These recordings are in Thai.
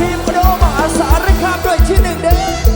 ทีมพ์โดมหาสารคามด้วยที่หนึ่งเด้อ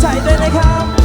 ใจด้วยนะครับ